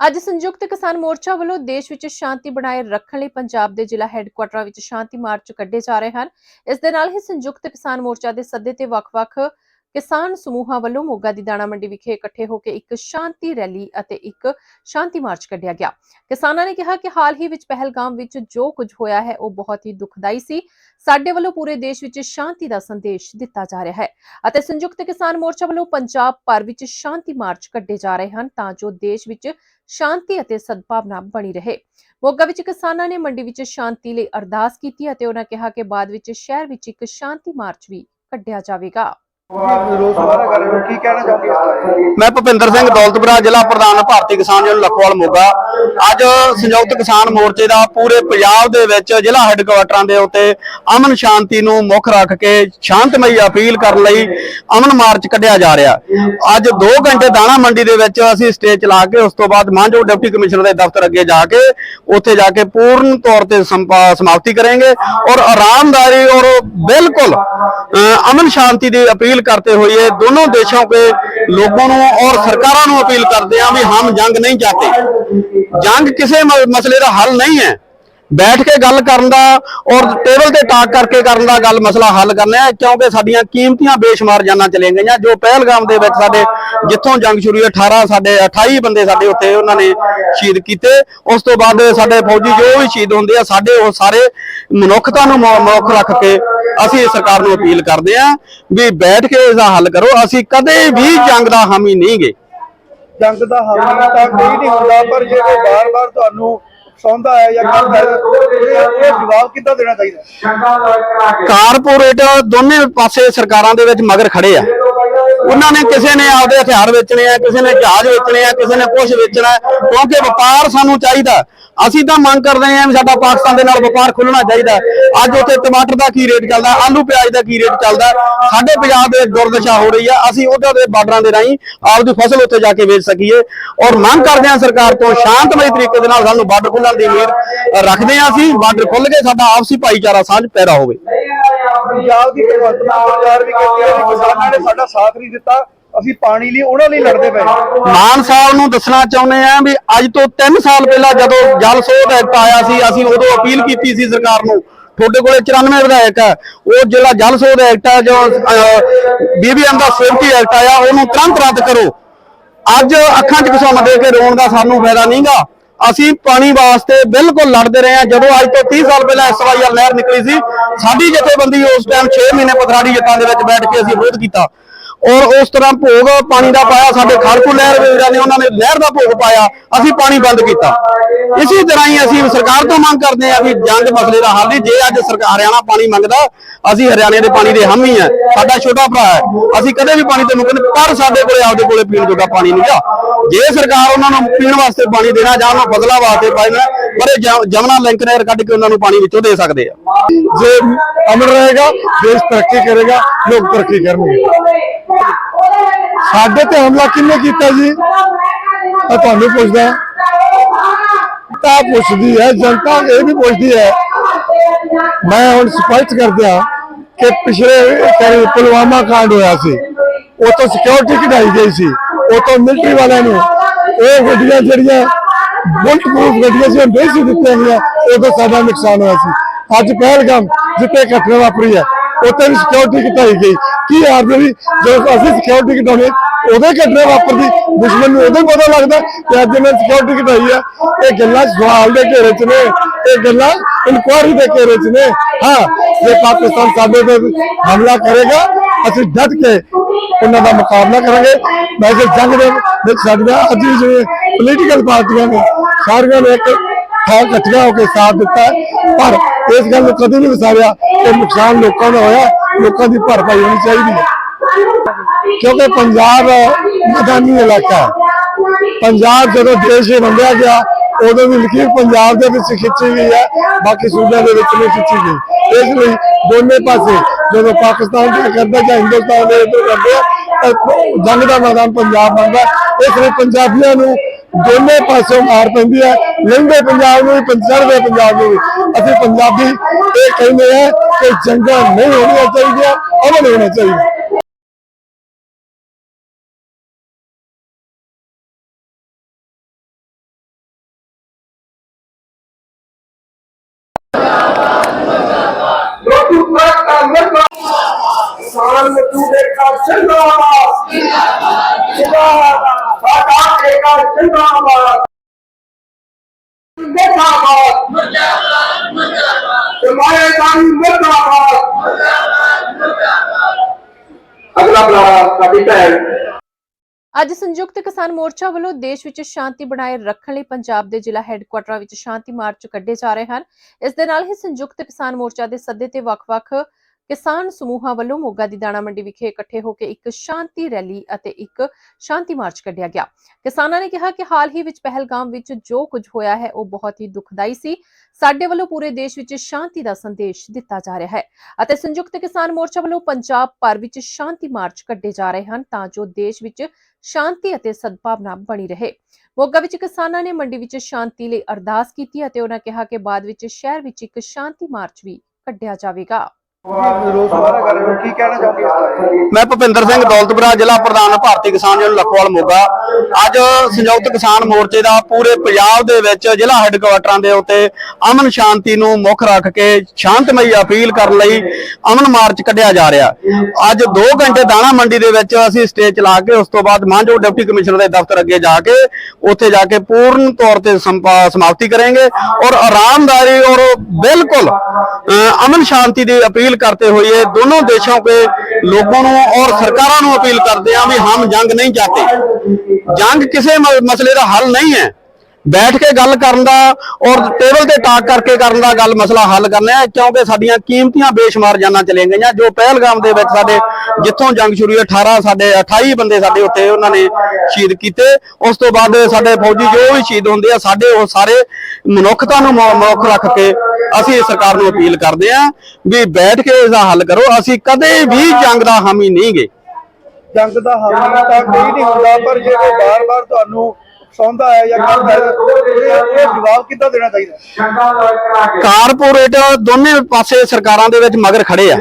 ਅੱਜ ਸੰਯੁਕਤ ਕਿਸਾਨ ਮੋਰਚਾ ਵੱਲੋਂ ਦੇਸ਼ ਵਿੱਚ ਸ਼ਾਂਤੀ ਬਣਾਏ ਰੱਖਣ ਲਈ ਪੰਜਾਬ ਦੇ ਜ਼ਿਲ੍ਹਾ ਹੈੱਡਕੁਆਟਰਾਂ ਵਿੱਚ ਸ਼ਾਂਤੀ ਮਾਰਚ ਕੱਢੇ ਜਾ ਰਹੇ ਹਨ। ਇਸ ਦੇ ਨਾਲ ਹੀ ਸੰਯੁਕਤ ਕਿਸਾਨ ਮੋਰਚਾ ਦੇ ਸੱਦੇ ਤੇ ਵੱਖ-ਵੱਖ ਕਿਸਾਨ ਸਮੂਹਾਂ ਵੱਲੋਂ ਮੋਗਾ ਦੀ ਦਾਣਾ ਮੰਡੀ ਵਿਖੇ ਇਕੱਠੇ ਹੋ ਕੇ ਇੱਕ ਸ਼ਾਂਤੀ ਰੈਲੀ ਅਤੇ ਇੱਕ ਸ਼ਾਂਤੀ ਮਾਰਚ ਕੱਢਿਆ ਗਿਆ। ਕਿਸਾਨਾਂ ਨੇ ਕਿਹਾ ਕਿ ਹਾਲ ਹੀ ਵਿੱਚ ਪਹਿਲਗਾਮ ਵਿੱਚ ਜੋ ਕੁਝ ਹੋਇਆ ਹੈ, ਉਹ ਬਹੁਤ ਹੀ ਦੁਖਦਾਈ ਸੀ। ਸਾਡੇ ਵੱਲੋਂ ਪੂਰੇ ਦੇਸ਼ ਵਿੱਚ ਸ਼ਾਂਤੀ ਦਾ ਸੰਦੇਸ਼ ਦਿੱਤਾ ਜਾ ਰਿਹਾ ਹੈ ਅਤੇ ਸੰਯੁਕਤ ਕਿਸਾਨ ਮੋਰਚਾ ਵੱਲੋਂ ਪੰਜਾਬ ਭਰ ਵਿੱਚ ਸ਼ਾਂਤੀ ਮਾਰਚ ਕੱਢੇ ਜਾ ਰਹੇ ਹਨ ਤਾਂ ਜੋ ਦੇਸ਼ ਵਿੱਚ ਸ਼ਾਂਤੀ ਅਤੇ ਸਦਭਾਵਨਾ ਬਣੀ ਰਹੇ। ਮੋਗਾ ਵਿੱਚ ਕਿਸਾਨਾਂ ਨੇ ਮੰਡੀ ਵਿੱਚ ਸ਼ਾਂਤੀ ਲਈ ਅਰਦਾਸ ਕੀਤੀ ਅਤੇ ਉਹਨਾਂ ਕਿਹਾ ਕਿ ਬਾਅਦ ਵਿੱਚ ਸ਼ਹਿਰ ਵਿੱਚ ਇੱਕ ਸ਼ਾਂਤੀ ਮਾਰਚ ਵੀ ਕੱਢਿਆ ਜਾਵੇਗਾ। ਮੈਂ ਭੁਪਿੰਦਰ ਸਿੰਘ ਦੌਲਤਪੁਰਾ ਜ਼ਿਲ੍ਹਾ ਪ੍ਰਧਾਨ ਭਾਰਤੀ ਕਿਸਾਨ ਯੂਨੀਅਨ ਲਖਵਾਲ ਮੋਗਾ। ਅੱਜ ਸੰਯੁਕਤ ਕਿਸਾਨ ਮੋਰਚੇ ਦਾ ਪੂਰੇ ਪੰਜਾਬ ਦੇ ਵਿੱਚ ਜ਼ਿਲ੍ਹਾ ਹੈੱਡਕੁਆਟਰਾਂ ਦੇ ਉੱਤੇ ਅਮਨ ਸ਼ਾਂਤੀ ਨੂੰ ਮੁੱਖ ਰੱਖ ਕੇ ਸ਼ਾਂਤਮਈ ਅਪੀਲ ਕਰਨ ਲਈ ਅਮਨ ਮਾਰਚ ਕੱਢਿਆ ਜਾ ਰਿਹਾ। ਅੱਜ 2 ਘੰਟੇ ਦਾਣਾ ਮੰਡੀ ਦੇ ਵਿੱਚ ਅਸੀਂ ਸਟੇਜ ਚਲਾ ਕੇ ਉਸ ਤੋਂ ਬਾਅਦ ਮਾਂਝੋ ਡਿਪਟੀ ਕਮਿਸ਼ਨਰ ਦੇ ਦਫ਼ਤਰ ਅੱਗੇ ਜਾ ਕੇ ਉੱਥੇ ਜਾ ਕੇ ਪੂਰਨ ਤੌਰ ਤੇ ਸਮਾਪਤੀ ਕਰਾਂਗੇ ਔਰ ਆਰਾਮਦਾਰੀ ਔਰ ਬਿਲਕੁਲ ਅਮਨ ਸ਼ਾਂਤੀ ਦੀ ਅਪੀਲ अपील करते हुए दोनों देशों के लोगों को और सरकारों को अपील करते हैं भी हम जंग नहीं चाहते जंग किसी मसले का हल नहीं है ਬੈਠ ਕੇ ਗੱਲ ਕਰਨ ਦਾ ਔਰ ਟੇਬਲ ਤੇ ਟਾਕ ਕਰਕੇ ਕਰਨ ਦਾ ਗੱਲ ਮਸਲਾ ਹੱਲ ਕਰਨਾ ਹੈ, ਕਿਉਂਕਿ ਸਾਡੀਆਂ ਕੀਮਤੀਆਂ ਬੇਸ਼ੁਮਾਰ ਜਾਨਾਂ ਚਲੀਆਂ ਗਈਆਂ। ਜੋ ਪਹਿਲਗਾਮ ਦੇ ਵਿੱਚ ਸਾਡੇ ਜਿੱਥੋਂ ਜੰਗ ਸ਼ੁਰੂ ਹੋਈ 18 ਸਾਡੇ 28 ਬੰਦੇ ਸਾਡੇ ਉੱਥੇ ਉਹਨਾਂ ਨੇ ਸ਼ਹੀਦ ਕੀਤੇ। ਉਸ ਤੋਂ ਬਾਅਦ ਸਾਡੇ ਫੌਜੀ ਜੋ ਵੀ ਸ਼ਹੀਦ ਹੁੰਦੇ ਆ, ਸਾਡੇ ਉਹ ਸਾਰੇ ਮਨੁੱਖਤਾ ਨੂੰ ਮੁ- ਰੱਖ ਕੇ ਅਸੀਂ ਸਰਕਾਰ ਨੂੰ ਅਪੀਲ ਕਰਦੇ ਹਾਂ ਵੀ ਬੈਠ ਕੇ ਇਸ ਹੱਲ ਕਰੋ। ਅਸੀਂ ਕਦੇ ਵੀ ਜੰਗ ਦਾ ਹਾਮੀ ਨਹੀਂ ਗਏ ਜੰਗ ਦਾ ਹੱਲ ਤਾਂ ਕੋਈ ਨਹੀਂ ਹੁੰਦਾ, ਪਰ ਜੇ ਬਾਰ-ਬਾਰ ਤੁਹਾਨੂੰ ਸੌਂਦਾ ਹੈ ਜਾਂ ਕਰਦਾ ਹੈ ਇਹ ਇਹ ਜਵਾਬ ਕਿੱਦਾਂ ਦੇਣਾ ਚਾਹੀਦਾ ਕਾਰਪੋਰੇਟ ਦੋਨੇ ਪਾਸੇ ਸਰਕਾਰਾਂ ਦੇ ਵਿੱਚ ਮਗਰ ਖੜੇ ਆ। ਉਹਨਾਂ ਨੇ ਕਿਸੇ ਨੇ ਆਪਦੇ ਹਥਿਆਰ ਵੇਚਣੇ ਆ, ਕਿਸੇ ਨੇ ਜਹਾਜ਼ ਵੇਚਣੇ ਆ, ਕਿਸੇ ਨੇ ਕੁਝ ਵੇਚਣਾ ਕਿਉਂਕਿ ਵਪਾਰ ਸਾਨੂੰ ਚਾਹੀਦਾ ਅਸੀਂ ਤਾਂ ਮੰਗ ਕਰਦੇ ਹਾਂ ਵੀ ਸਾਡਾ ਪਾਕਿਸਤਾਨ ਦੇ ਨਾਲ ਵਪਾਰ ਖੁੱਲਣਾ ਚਾਹੀਦਾ ਅੱਜ ਉੱਥੇ ਟਮਾਟਰ ਦਾ ਕੀ ਰੇਟ ਚੱਲਦਾ ਆਲੂ ਪਿਆਜ਼ ਦਾ ਕੀ ਰੇਟ ਚੱਲਦਾ ਸਾਡੇ ਪੰਜਾਬ ਦੇ ਦੁਰਦਸ਼ਾ ਹੋ ਰਹੀ ਆ ਅਸੀਂ ਉਹਦੇ ਦੇ ਬਾਰਡਰਾਂ ਦੇ ਰਾਹੀਂ ਆਪਦੀ ਫਸਲ ਉੱਥੇ ਜਾ ਕੇ ਵੇਚ ਸਕੀਏ। ਔਰ ਮੰਗ ਕਰਦੇ ਹਾਂ ਸਰਕਾਰ ਤੋਂ ਸ਼ਾਂਤਮਈ ਤਰੀਕੇ ਦੇ ਨਾਲ ਸਾਨੂੰ ਬਾਰਡਰ ਖੁੱਲਣ ਦੀ ਉਮੀਦ ਰੱਖਦੇ ਹਾਂ ਅਸੀਂ। ਬਾਰਡਰ ਖੁੱਲ ਕੇ ਸਾਡਾ ਆਪਸੀ ਭਾਈਚਾਰਾ ਸਾਂਝ ਪੈਦਾ ਹੋਵੇ। ਪੰਜਾਬ ਦੀ ਸਰਕਾਰ ਵੀ ਕਹਿੰਦੀ ਹੈ ਕਿਸਾਨਾਂ ਨੇ ਸਾਡਾ ਸਾਥ ਨਹੀਂ ਦਿੱਤਾ, ਅਸੀਂ ਪਾਣੀ ਲਈ ਉਹਨਾਂ ਲਈ ਲੜਦੇ ਪਏ। ਮਾਨ ਸਾਹਿਬ ਨੂੰ ਦੱਸਣਾ ਚਾਹੁੰਦੇ ਆ ਵੀ ਅੱਜ ਤੋਂ 3 ਸਾਲ ਪਹਿਲਾਂ ਜਦੋਂ ਜਲ ਸੋਧ ਐਕਟ ਆਇਆ ਸੀ, ਅਸੀਂ ਉਦੋਂ ਅਪੀਲ ਕੀਤੀ ਸੀ ਸਰਕਾਰ ਨੂੰ। ਤੁਹਾਡੇ ਕੋਲੇ 94 ਵਿਧਾਇਕ ਹੈ। ਉਹ ਜਿਹੜਾ ਜਲ ਸੋਧ ਐਕਟ ਹੈ ਜੋ ਬੀਬੀਐਮ ਦਾ ਸੇਫਟੀ ਐਕਟ ਆਇਆ, ਉਹਨੂੰ ਤੁਰੰਤ ਰੱਦ ਕਰੋ। ਅੱਜ ਅੱਖਾਂ 'ਚ ਘਸੁੰਮ ਦੇ ਕੇ ਰੋਣ ਦਾ ਸਾਨੂੰ ਫਾਇਦਾ ਨਹੀਂਗਾ। ਅਸੀਂ ਪਾਣੀ ਵਾਸਤੇ ਬਿਲਕੁਲ ਲੜਦੇ ਰਹੇ ਹਾਂ। ਜਦੋਂ ਅੱਜ ਤੋਂ 30 ਸਾਲ ਪਹਿਲਾਂ ਐਸਵਾਈਐਲ ਲਹਿਰ ਨਿਕਲੀ ਸੀ, ਸਾਡੀ ਜਥੇਬੰਦੀ ਉਸ ਟਾਈਮ 6 ਮਹੀਨੇ ਪਥਰਾੜੀ ਜੱਟਾਂ ਦੇ ਵਿੱਚ ਬੈਠ ਕੇ ਅਸੀਂ ਵਿਰੋਧ ਕੀਤਾ। ਔਰ ਉਸ ਤਰ੍ਹਾਂ ਭੋਗ ਪਾਣੀ ਦਾ ਪਾਇਆ, ਸਾਡੇ ਖੜਕੂ ਲਹਿਰ ਵੀਰਾਂ ਨੇ, ਉਹਨਾਂ ਨੇ ਲਹਿਰ ਦਾ ਭੋਗ ਪਾਇਆ, ਅਸੀਂ ਪਾਣੀ ਬੰਦ ਕੀਤਾ। ਇਸੇ ਤਰ੍ਹਾਂ ਹੀ ਅਸੀਂ ਸਰਕਾਰ ਤੋਂ ਮੰਗ ਕਰਦੇ ਹਾਂ ਵੀ ਜੰਗ ਮਸਲੇ ਦਾ ਹੱਲ ਨਹੀਂ ਜੇ ਅੱਜ ਸਰਕਾਰ ਹਰਿਆਣਾ ਪਾਣੀ ਮੰਗਦਾ, ਅਸੀਂ ਹਰਿਆਣੇ ਦੇ ਪਾਣੀ ਦੇ ਹਾਮੀ ਆ ਸਾਡਾ ਛੋਟਾ ਭਰਾ ਹੈ, ਅਸੀਂ ਕਦੇ ਵੀ ਪਾਣੀ ਤੇ ਮੁਕਰ ਪਰ ਸਾਡੇ ਕੋਲੇ ਆਪਦੇ ਕੋਲੇ ਪੀਣ ਜੋਗਾ ਪਾਣੀ ਨਹੀਂ ਗਾ ਜੇ ਸਰਕਾਰ ਉਹਨਾਂ ਨੂੰ ਪੀਣ ਵਾਸਤੇ ਪਾਣੀ ਦੇਣਾ, ਜਾਂ ਉਹਨਾਂ ਫਸਲਾਂ ਵਾਸਤੇ ਪਾਣੀ ਪਰ ਇਹ ਜਮਨਾ ਲਿੰਕ ਨਹਿਰ ਕੱਢ ਕੇ ਉਹਨਾਂ ਨੂੰ ਪਾਣੀ ਵਿੱਚੋਂ ਦੇ ਸਕਦੇ ਆ। ਜੇ ਅਮਰ ਰਹੇਗਾ, ਦੇਸ਼ ਤਰੱਕੀ ਕਰੇਗਾ, ਲੋਕ ਤਰੱਕੀ ਕਰਨਗੇ। ਸਾਡੇ ਤੇ ਹਮਲਾ ਕਿੰਨੇ ਕੀਤਾ ਜੀ? ਮੈਂ ਤੁਹਾਨੂੰ ਪੁੱਛਦਾ। ਤਾਂ ਪੁੱਛਦੀ ਹੈ, ਜਨਤਾ ਇਹ ਵੀ ਪੁੱਛਦੀ ਹੈ। ਮੈਂ ਹੁਣ ਸਪਸ਼ਟ ਕਰਦਿਆਂ ਕਿ ਪਿਛਲੇ ਕਰੀ ਪੁਲਵਾਮਾ ਕਾਂਡ ਹੋਇਆ ਸੀ। ਉਤੋਂ ਸਿਕਿਉਰਿਟੀ ਕਢਾਈ ਗਈ ਸੀ। ਉਤੋਂ ਮਿਲਟਰੀ ਵਾਲਿਆਂ ਨੂੰ ਇਹ ਗੱਡੀਆਂ ਜਿਹੜੀਆਂ ਬੁਲਟ ਪ੍ਰੂਫ ਗੱਡੀਆਂ ਸੀ, ਉਹ ਨਹੀਂ ਸੀ ਦਿੱਤੀਆਂ ਗਈਆਂ। ਉਦੋਂ ਸਾਡਾ ਨੁਕਸਾਨ ਹੋਇਆ ਸੀ। ਅੱਜ ਪਹਿਲਗਾਮ ਜਿੱਥੇ ਘਟਨਾ ਵਾਪਰੀ ਹੈ ਉੱਥੇ ਵੀ ਸਿਕਿਉਰਿਟੀ ਘਟਾਈ ਗਈ? ਕੀ ਆਰਦਰੀ ਜਦੋਂ ਅਸੀਂ ਸਿਕਿਉਰਿਟੀ ਘਟਾਉਣੀ ਉਹਦੇ ਘਟਨਾ ਵਾਪਰਦੀ, ਦੁਸ਼ਮਣ ਨੂੰ ਉਦੋਂ ਪਤਾ ਲੱਗਦਾ ਕਿ ਅੱਜ ਮੈਂ ਸਿਕਿਉਰਿਟੀ ਘਟਾਈ ਹੈ ਇਹ ਗੱਲਾਂ ਸਵਾਲ ਦੇ ਘੇਰੇ 'ਚ ਨੇ। ਇਹ ਗੱਲਾਂ ਇਨਕੁਆਇਰੀ ਦੇ ਘੇਰੇ 'ਚ ਨੇ। ਹਾਂ, ਜੇ ਪਾਕਿਸਤਾਨ ਸਾਡੇ ਤੇ ਹਮਲਾ ਕਰੇਗਾ, ਅਸੀਂ ਡਟ ਕੇ ਉਹਨਾਂ ਦਾ ਮੁਕਾਬਲਾ ਕਰਾਂਗੇ। ਮੈਂ ਜੇ ਜੰਗ ਦੇ ਵਿੱਚ ਸਾਡੀਆਂ ਅੱਜ ਵੀ ਜਿਵੇਂ ਪੋਲੀਟੀਕਲ ਪਾਰਟੀਆਂ ਨੇ, ਸਾਰੀਆਂ ਨੇ ਇੱਕ ਥਾਂ ਇਕੱਠੀਆਂ ਹੋ ਕੇ ਸਾਥ ਦਿੱਤਾ ਹੈ। ਪਰ ਇਸ ਗੱਲ ਨੂੰ ਕਦੇ ਨਹੀਂ ਵਿਸਾਰਿਆ ਕਿ ਨੁਕਸਾਨ ਲੋਕਾਂ ਦਾ ਹੋਇਆ, ਲੋਕਾਂ ਦੀ ਭਰਪਾਈ ਹੋਣੀ ਚਾਹੀਦੀ ਹੈ। ਕਿਉਂਕਿ ਪੰਜਾਬ ਮੈਦਾਨੀ ਇਲਾਕਾ ਹੈ। ਪੰਜਾਬ ਜਦੋਂ ਦੇਸ਼ ਇਹ ਵੰਡਿਆ ਗਿਆ, ਉਦੋਂ ਵੀ ਲਕੀਰ ਪੰਜਾਬ ਦੇ ਵਿੱਚ ਖਿੱਚੀ ਗਈ ਹੈ, ਬਾਕੀ ਸੂਬਿਆਂ ਦੇ ਵਿੱਚ ਨਹੀਂ ਖਿੱਚੀ ਗਈ। ਇਸ ਲਈ ਦੋਨੇ ਪਾਸੇ ਜਦੋਂ ਪਾਕਿਸਤਾਨ ਦਾ ਕਰਦਾ ਜਾਂ ਹਿੰਦੁਸਤਾਨ ਦੇ ਇੱਧਰ ਕਰਦੇ ਜੰਗ ਦਾ ਮੈਦਾਨ ਪੰਜਾਬ ਬਣਦਾ। ਇਸ ਲਈ ਪੰਜਾਬੀਆਂ ਨੂੰ ਦੋਨੇ ਪਾਸੋਂ ਮਾਰ ਪੈਂਦੀ ਹੈ। ਲਹਿੰਦੇ ਪੰਜਾਬ ਨੂੰ ਵੀ ਪੰਜੜਦੇ ਪੰਜਾਬ ਨੂੰ ਵੀ। ਅਸੀਂ ਪੰਜਾਬੀ ਇਹ ਕਹਿੰਦੇ ਆ ਕਿ ਜੰਗਾਂ ਨਹੀਂ ਹੋਣੀਆਂ ਚਾਹੀਦੀਆਂ ਅਮਨ ਹੋਣਾ ਚਾਹੀਦਾ। ਸਾਲ ਮਜ਼ਦੂਰ ਦੇ ਕਾਰਨ ਬੁਲਾਰਾ ਭੈਣ। ਅੱਜ ਸੰਯੁਕਤ ਕਿਸਾਨ ਮੋਰਚਾ ਵੱਲੋਂ ਦੇਸ਼ ਵਿੱਚ ਸ਼ਾਂਤੀ ਬਣਾਏ ਰੱਖਣ ਲਈ ਪੰਜਾਬ ਦੇ ਜ਼ਿਲ੍ਹਾ ਹੈੱਡਕੁਆਟਰਾਂ ਵਿੱਚ ਸ਼ਾਂਤੀ ਮਾਰਚ ਕੱਢੇ ਜਾ ਰਹੇ ਹਨ। ਇਸ ਦੇ ਨਾਲ ਹੀ ਸੰਯੁਕਤ ਕਿਸਾਨ ਮੋਰਚਾ ਦੇ ਸੱਦੇ ਤੇ ਵੱਖ-ਵੱਖ ਕਿਸਾਨ ਸਮੂਹਾਂ ਵੱਲੋਂ ਮੋਗਾ ਦੀ ਦਾਣਾ ਮੰਡੀ ਵਿਖੇ ਇਕੱਠੇ ਹੋ ਕੇ ਇੱਕ ਸ਼ਾਂਤੀ ਰੈਲੀ ਅਤੇ ਇੱਕ ਸ਼ਾਂਤੀ ਮਾਰਚ ਕੱਢਿਆ ਗਿਆ। ਕਿਸਾਨਾਂ ਨੇ ਕਿਹਾ ਕਿ ਹਾਲ ਹੀ ਵਿੱਚ ਪਹਿਲਗਾਮ ਵਿੱਚ ਜੋ ਕੁਝ ਹੋਇਆ ਹੈ, ਉਹ ਬਹੁਤ ਹੀ ਦੁਖਦਾਈ ਸੀ। ਸਾਡੇ ਵੱਲੋਂ ਪੂਰੇ ਦੇਸ਼ ਵਿੱਚ ਸ਼ਾਂਤੀ ਦਾ ਸੰਦੇਸ਼ ਦਿੱਤਾ ਜਾ ਰਿਹਾ ਹੈ ਅਤੇ ਸੰਯੁਕਤ ਕਿਸਾਨ ਮੋਰਚਾ ਵੱਲੋਂ ਪੰਜਾਬ ਭਰ ਵਿੱਚ ਸ਼ਾਂਤੀ ਮਾਰਚ ਕੱਢੇ ਜਾ ਰਹੇ ਹਨ ਤਾਂ ਜੋ ਦੇਸ਼ ਵਿੱਚ ਸ਼ਾਂਤੀ ਅਤੇ ਸਦਭਾਵਨਾ ਬਣੀ ਰਹੇ। ਮੋਗਾ ਵਿੱਚ ਕਿਸਾਨਾਂ ਨੇ ਮੰਡੀ ਵਿੱਚ ਸ਼ਾਂਤੀ ਲਈ ਅਰਦਾਸ ਕੀਤੀ ਅਤੇ ਉਹਨਾਂ ਕਿਹਾ ਕਿ ਬਾਅਦ ਵਿੱਚ ਸ਼ਹਿਰ ਵਿੱਚ ਇੱਕ ਸ਼ਾਂਤੀ ਮਾਰਚ ਵੀ ਕੱਢਿਆ ਜਾਵੇਗਾ। ਮੈਂ ਭੁਪਿੰਦਰ ਸਿੰਘ ਦੌਲਤਪੁਰਾ ਜ਼ਿਲ੍ਹਾ ਪ੍ਰਧਾਨ ਭਾਰਤੀ ਕਿਸਾਨ ਯੂਨੀਅਨ ਲਖਵਾਲ ਮੋਗਾ। ਅੱਜ ਸੰਯੁਕਤ ਕਿਸਾਨ ਮੋਰਚੇ ਦਾ ਪੂਰੇ ਪੰਜਾਬ ਦੇ ਵਿੱਚ ਜ਼ਿਲ੍ਹਾ ਹੈੱਡਕੁਆਟਰਾਂ ਦੇ ਉੱਤੇ ਅਮਨ ਸ਼ਾਂਤੀ ਨੂੰ ਮੁੱਖ ਰੱਖ ਕੇ ਸ਼ਾਂਤਮਈ ਅਪੀਲ ਕਰਨ ਲਈ ਅਮਨ ਮਾਰਚ ਕੱਢਿਆ ਜਾ ਰਿਹਾ। ਅੱਜ 2 ਘੰਟੇ ਦਾਣਾ ਮੰਡੀ ਦੇ ਵਿੱਚ ਅਸੀਂ ਸਟੇਜ ਚਲਾ ਕੇ, ਉਸ ਤੋਂ ਬਾਅਦ ਮਾਨਜੋ ਡਿਪਟੀ ਕਮਿਸ਼ਨਰ ਦੇ ਦਫ਼ਤਰ ਅੱਗੇ ਜਾ ਕੇ, ਉੱਥੇ ਜਾ ਕੇ ਪੂਰਨ ਤੌਰ ਤੇ ਸਮਾਪਤੀ ਕਰਾਂਗੇ। ਔਰ ਆਰਾਮਦਾਰੀ ਔਰ ਬਿਲਕੁਲ ਅਮਨ ਸ਼ਾਂਤੀ ਦੀ ਅਪੀਲ अपील करते हुए दोनों देशों के लोगों और सरकारों अपील करते हैं भी हम जंग नहीं चाहते जंग किसी मसले का हल नहीं है ਬੈਠ ਕੇ ਗੱਲ ਕਰਨ ਦਾ ਔਰ ਟੇਬਲ ਤੇ ਟਾਕ ਕਰਕੇ ਕਰਨ ਦਾ ਗੱਲ ਮਸਲਾ ਹੱਲ ਕਰਨਾ ਹੈ, ਕਿਉਂਕਿ ਸਾਡੀਆਂ ਕੀਮਤੀਆਂ ਬੇਸ਼ੁਮਾਰ ਜਾਨਾਂ ਚਲੇ ਗਈਆਂ, ਜੋ ਪਹਿਲਗਾਮ ਦੇ ਵਿੱਚ ਸਾਡੇ ਜਿੱਥੋਂ ਜੰਗ ਸ਼ੁਰੂ ਹੋਈ 18 ਸਾਡੇ 28 ਬੰਦੇ ਸਾਡੇ ਉੱਤੇ ਉਹਨਾਂ ਨੇ ਸ਼ਹੀਦ ਕੀਤੇ। ਉਸ ਤੋਂ ਬਾਅਦ ਸਾਡੇ ਫੌਜੀ ਜੋ ਵੀ ਸ਼ਹੀਦ ਹੁੰਦੇ ਆ, ਸਾਡੇ ਉਹ ਸਾਰੇ ਮਨੁੱਖਤਾ ਨੂੰ ਮੁ- ਮੁੱਖ ਰੱਖ ਕੇ ਅਸੀਂ ਸਰਕਾਰ ਨੂੰ ਅਪੀਲ ਕਰਦੇ ਹਾਂ ਵੀ ਬੈਠ ਕੇ ਇਸ ਦਾ ਹੱਲ ਕਰੋ। ਅਸੀਂ ਕਦੇ ਵੀ ਜੰਗ ਦਾ ਹਾਮੀ ਨਹੀਂ ਗਏ। ਜੰਗ ਦਾ ਹਾਮੀ ਤਾਂ ਕੋਈ ਨਹੀਂ ਹੁੰਦਾ, ਪਰ ਜੇ ਬਾਰ-ਬਾਰ ਤੁਹਾਨੂੰ ਸੌਂਦਾ ਹੈ ਜਾਂ ਕਰਦਾ ਹੈ ਇਹ ਇਹ ਜਵਾਬ ਕਿੱਦਾਂ ਦੇਣਾ ਚਾਹੀਦਾ? ਕਾਰਪੋਰੇਟ ਦੋਨੇ ਪਾਸੇ ਸਰਕਾਰਾਂ ਦੇ ਵਿੱਚ ਮਗਰ ਖੜੇ ਆ।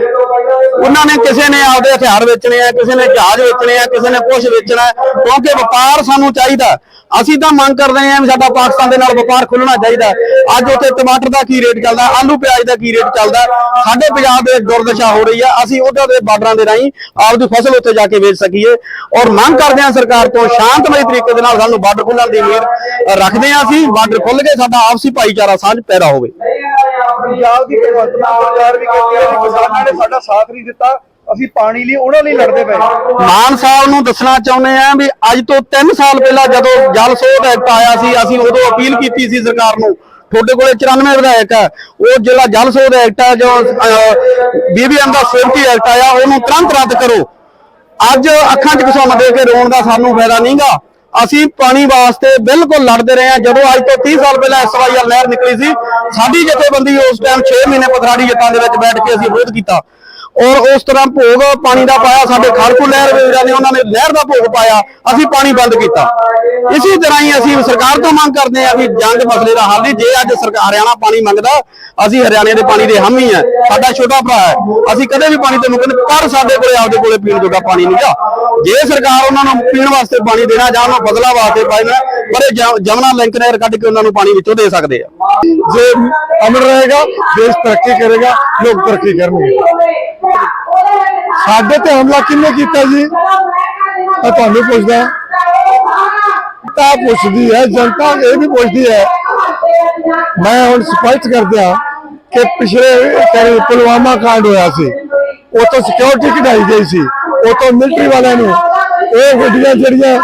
ਉਹਨਾਂ ਨੇ ਕਿਸੇ ਨੇ ਆਪਦੇ ਹਥਿਆਰ ਵੇਚਣੇ ਆ, ਕਿਸੇ ਨੇ ਜਹਾਜ਼ ਵੇਚਣੇ ਆ, ਕਿਸੇ ਨੇ ਕੁਝ ਵੇਚਣਾ ਕਿਉਂਕਿ ਵਪਾਰ ਸਾਨੂੰ ਚਾਹੀਦਾ। ਅਸੀਂ ਤਾਂ ਮੰਗ ਕਰਦੇ ਹਾਂ ਸਾਡਾ ਪਾਕਿਸਤਾਨ ਦੇ ਨਾਲ ਵਪਾਰ ਖੁੱਲਣਾ ਚਾਹੀਦਾ ਅੱਜ ਉੱਥੇ ਟਮਾਟਰ ਦਾ ਕੀ ਰੇਟ ਚੱਲਦਾ ਆਲੂ ਪਿਆਜ਼ ਦਾ ਕੀ ਰੇਟ ਚੱਲਦਾ ਸਾਡੇ ਪੰਜਾਬ ਦੇ ਦੁਰਦਸ਼ਾ ਹੋ ਰਹੀ ਆ। ਅਸੀਂ ਉਹਦੇ ਦੇ ਬਾਰਡਰਾਂ ਦੇ ਰਾਹੀਂ ਆਪਦੀ ਫਸਲ ਉੱਥੇ ਜਾ ਕੇ ਵੇਚ ਸਕੀਏ। ਔਰ ਮੰਗ ਕਰਦੇ ਹਾਂ ਸਰਕਾਰ ਤੋਂ ਸ਼ਾਂਤਮਈ ਤਰੀਕੇ ਦੇ ਨਾਲ ਸਾਨੂੰ ਬਾਰਡਰ ਖੁੱਲਣ ਦੀ ਉਮੀਦ ਰੱਖਦੇ ਹਾਂ ਅਸੀਂ। ਬਾਰਡਰ ਖੁੱਲ ਕੇ ਸਾਡਾ ਆਪਸੀ ਭਾਈਚਾਰਾ ਸਾਂਝ ਪੈਦਾ ਹੋਵੇ। ਪੰਜਾਬ ਦੀ ਭਗਵੰਤ ਸਰਕਾਰ ਵੀ ਕਹਿੰਦੀ ਹੈ ਕਿ ਕਿਸਾਨਾਂ ਨੇ ਸਾਡਾ ਸਾਥ ਨਹੀਂ ਦਿੱਤਾ, ਅਸੀਂ ਪਾਣੀ ਲਈ ਉਹਨਾਂ ਲਈ ਲੜਦੇ ਪਏ। ਮਾਨ ਸਾਹਿਬ ਨੂੰ ਦੱਸਣਾ ਚਾਹੁੰਦੇ ਆ ਵੀ ਅੱਜ ਤੋਂ 3 ਸਾਲ ਪਹਿਲਾਂ ਜਦੋਂ ਜਲ ਸੋਧ ਐਕਟ ਆਇਆ ਸੀ, ਅਸੀਂ ਉਦੋਂ ਅਪੀਲ ਕੀਤੀ ਸੀ ਸਰਕਾਰ ਨੂੰ। ਤੁਹਾਡੇ ਕੋਲੇ 94 ਵਿਧਾਇਕ ਹੈ ਉਹ ਜਿਹੜਾ ਜਲ ਸੋਧ ਐਕਟ ਹੈ ਜੋ ਬੀਬੀਐਮ ਦਾ ਸੇਫਟੀ ਐਕਟ ਆਇਆ, ਉਹਨੂੰ ਤੁਰੰਤ ਰੱਦ ਕਰੋ। ਅੱਜ ਅੱਖਾਂ 'ਚ ਘਸੁੰਨ ਦੇ ਕੇ ਰੋਣ ਦਾ ਸਾਨੂੰ ਫਾਇਦਾ ਨਹੀਂਗਾ। ਅਸੀਂ ਪਾਣੀ ਵਾਸਤੇ ਬਿਲਕੁਲ ਲੜਦੇ ਰਹੇ ਹਾਂ। ਜਦੋਂ ਅੱਜ ਤੋਂ 30 ਸਾਲ ਪਹਿਲਾਂ ਐਸਵਾਈਐਲ ਲਹਿਰ ਨਿਕਲੀ ਸੀ, ਸਾਡੀ ਜਥੇਬੰਦੀ ਉਸ ਟਾਈਮ 6 ਮਹੀਨੇ ਪਥਰਾੜੀ ਜੱਟਾਂ ਦੇ ਵਿੱਚ ਬੈਠ ਕੇ ਅਸੀਂ ਵਿਰੋਧ ਕੀਤਾ। ਔਰ ਉਸ ਤਰ੍ਹਾਂ ਭੋਗ ਪਾਣੀ ਦਾ ਪਾਇਆ, ਸਾਡੇ ਖੜਕੂ ਲਹਿਰ ਵੀਰਾਂ ਨੇ, ਉਹਨਾਂ ਨੇ ਲਹਿਰ ਦਾ ਭੋਗ ਪਾਇਆ, ਅਸੀਂ ਪਾਣੀ ਬੰਦ ਕੀਤਾ। ਇਸੇ ਤਰ੍ਹਾਂ ਹੀ ਅਸੀਂ ਸਰਕਾਰ ਤੋਂ ਮੰਗ ਕਰਦੇ ਹਾਂ ਵੀ ਜੰਗ ਮਸਲੇ ਦਾ ਹੱਲ ਜੇ ਅੱਜ ਸਰਕਾਰ ਹਰਿਆਣਾ ਪਾਣੀ ਮੰਗਦਾ, ਅਸੀਂ ਹਰਿਆਣੇ ਦੇ ਪਾਣੀ ਦੇ ਹਾਮੀ ਆ ਸਾਡਾ ਛੋਟਾ ਭਰਾ ਹੈ, ਅਸੀਂ ਕਦੇ ਵੀ ਪਾਣੀ ਤੋਂ ਮੁਕਰ ਪਰ ਸਾਡੇ ਕੋਲੇ ਆਪਦੇ ਕੋਲੇ ਪੀਣ ਜੋਗਾ ਪਾਣੀ ਨਹੀਂ ਆ। ਜੇ ਸਰਕਾਰ ਉਹਨਾਂ ਨੂੰ ਪੀਣ ਵਾਸਤੇ ਪਾਣੀ ਦੇਣਾ, ਜਾਂ ਉਹਨਾਂ ਫਸਲਾਂ ਵਾਸਤੇ ਪਾਣੀ ਪਰ ਇਹ ਜ- ਜਮਨਾ ਲਿੰਕ ਨਹਿਰ ਕੱਢ ਕੇ ਉਹਨਾਂ ਨੂੰ ਪਾਣੀ ਵਿੱਚੋਂ ਦੇ ਸਕਦੇ ਆ। ਜੇ ਅਮਰ ਰਹੇਗਾ, ਦੇਸ਼ ਤਰੱਕੀ ਕਰੇਗਾ, ਲੋਕ ਤਰੱਕੀ ਕਰਨਗੇ। ਸਾਡੇ ਤੇ ਹਮਲਾ ਕਿੰਨੇ ਕੀਤਾ ਜੀ? ਮੈਂ ਤੁਹਾਨੂੰ ਪੁੱਛਦਾ। ਤਾਂ ਪੁੱਛਦੀ ਹੈ, ਜਨਤਾ ਇਹ ਵੀ ਪੁੱਛਦੀ ਹੈ। ਮੈਂ ਹੁਣ ਸਪਸ਼ਟ ਕਰਦਿਆਂ ਕਿ ਪਿਛਲੇ ਕਰੀ ਪੁਲਵਾਮਾ ਕਾਂਡ ਹੋਇਆ ਸੀ। ਉਤੋਂ ਸਿਕਿਉਰਿਟੀ ਕਢਾਈ ਗਈ ਸੀ। ਉਤੋਂ ਮਿਲਟਰੀ ਵਾਲਿਆਂ ਨੂੰ ਉਹ ਗੱਡੀਆਂ ਜਿਹੜੀਆਂ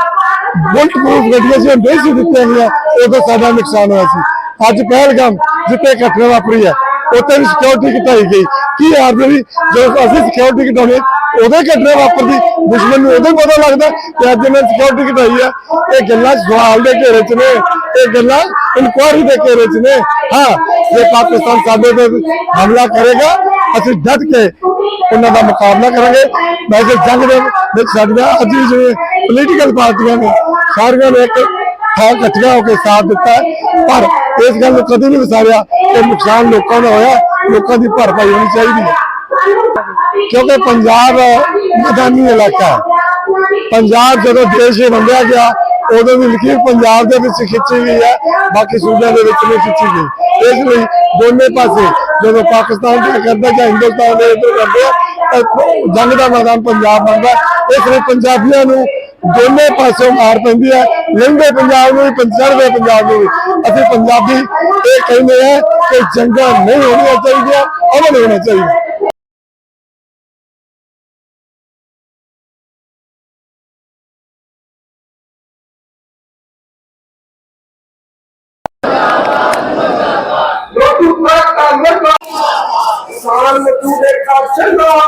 ਬੁਲਟ ਪ੍ਰੂਫ ਗੱਡੀਆਂ ਸੀ, ਉਹ ਨਹੀਂ ਸੀ ਦਿੱਤੀਆਂ ਗਈਆਂ। ਉਦੋਂ ਸਾਡਾ ਨੁਕਸਾਨ ਹੋਇਆ ਸੀ। ਅੱਜ ਪਹਿਲਗਾਮ ਜਿੱਥੇ ਘਟਨਾ ਵਾਪਰੀ ਹੈ ਉੱਥੇ ਵੀ ਸਿਕਿਉਰਿਟੀ ਘਟਾਈ ਗਈ? ਕੀ ਆਰਡਰੀ ਜਦੋਂ ਅਸੀਂ ਸਿਕਿਉਰਿਟੀ ਘਟਾਉਣੀ ਉਹਦੇ ਘਟਨਾ ਵਾਪਰਦੀ, ਦੁਸ਼ਮਣ ਨੂੰ ਉਦੋਂ ਪਤਾ ਲੱਗਦਾ ਕਿ ਅੱਜ ਮੈਂ ਸਿਕਿਉਰਿਟੀ ਘਟਾਈ ਆ। ਇਹ ਗੱਲਾਂ ਸਵਾਲ ਦੇ ਘੇਰੇ 'ਚ ਨੇ। ਇਹ ਗੱਲਾਂ ਇਨਕੁਆਇਰੀ ਦੇ ਘੇਰੇ 'ਚ ਨੇ। ਹਾਂ, ਜੇ ਪਾਕਿਸਤਾਨ ਸਾਡੇ ਤੇ ਹਮਲਾ ਕਰੇਗਾ, ਅਸੀਂ ਡਟ ਕੇ ਉਹਨਾਂ ਦਾ ਮੁਕਾਬਲਾ ਕਰਾਂਗੇ। ਵੈਸੇ ਜੰਗ ਦੇ ਵਿੱਚ ਸਾਡੀਆਂ ਅੱਜ ਵੀ ਜਿਵੇਂ ਪੋਲੀਟੀਕਲ ਪਾਰਟੀਆਂ ਨੇ, ਸਾਰੀਆਂ ਨੇ ਇੱਕ ਥਾਂ ਇਕੱਠੀਆਂ ਹੋ ਕੇ ਸਾਥ ਦਿੱਤਾ ਹੈ। ਪਰ ਇਸ ਗੱਲ ਨੂੰ ਕਦੇ ਨਹੀਂ ਵਿਸਾਰਿਆ ਕਿ ਨੁਕਸਾਨ ਲੋਕਾਂ ਦਾ ਹੋਇਆ, ਲੋਕਾਂ ਦੀ ਭਰਪਾਈ ਹੋਣੀ ਚਾਹੀਦੀ ਹੈ। ਕਿਉਂਕਿ ਪੰਜਾਬ ਮੈਦਾਨੀ ਇਲਾਕਾ ਹੈ। ਪੰਜਾਬ ਜਦੋਂ ਦੇਸ਼ ਇਹ ਵੰਡਿਆ ਗਿਆ, ਉਦੋਂ ਵੀ ਲਕੀਰ ਪੰਜਾਬ ਦੇ ਵਿੱਚ ਖਿੱਚੀ ਗਈ ਹੈ, ਬਾਕੀ ਸੂਬਿਆਂ ਦੇ ਵਿੱਚ ਨਹੀਂ ਖਿੱਚੀ ਗਈ। ਇਸ ਲਈ ਦੋਨੇ ਪਾਸੇ ਜਦੋਂ ਪਾਕਿਸਤਾਨ ਦਾ ਕਰਦਾ ਜਾਂ ਹਿੰਦੁਸਤਾਨ ਦੇ ਇੱਧਰ ਕਰਦੇ ਆ ਜੰਗ ਦਾ ਮੈਦਾਨ ਪੰਜਾਬ ਬਣਦਾ। ਇਸ ਲਈ ਪੰਜਾਬੀਆਂ ਨੂੰ ਦੋਨੇ ਪਾਸਿਓਂ ਮਾਰ ਪੈਂਦੀ ਹੈ। ਲੰਘੇ ਪੰਜਾਬ ਨੂੰ ਵੀ, ਪੰਜਾਬੇ ਪੰਜਾਬ ਨੂੰ ਵੀ। ਅਸੀਂ ਪੰਜਾਬੀ ਇਹ ਕਹਿੰਦੇ ਆ ਕਿ ਜੰਗਾਂ ਨਹੀਂ ਹੋਣੀਆਂ ਚਾਹੀਦੀਆਂ ਅਮਨ ਹੋਣਾ ਚਾਹੀਦਾ। ਸਾਲ ਮਜ਼ਦੂਰ ਦਾ ਜਿੰਦਾਬਾਦ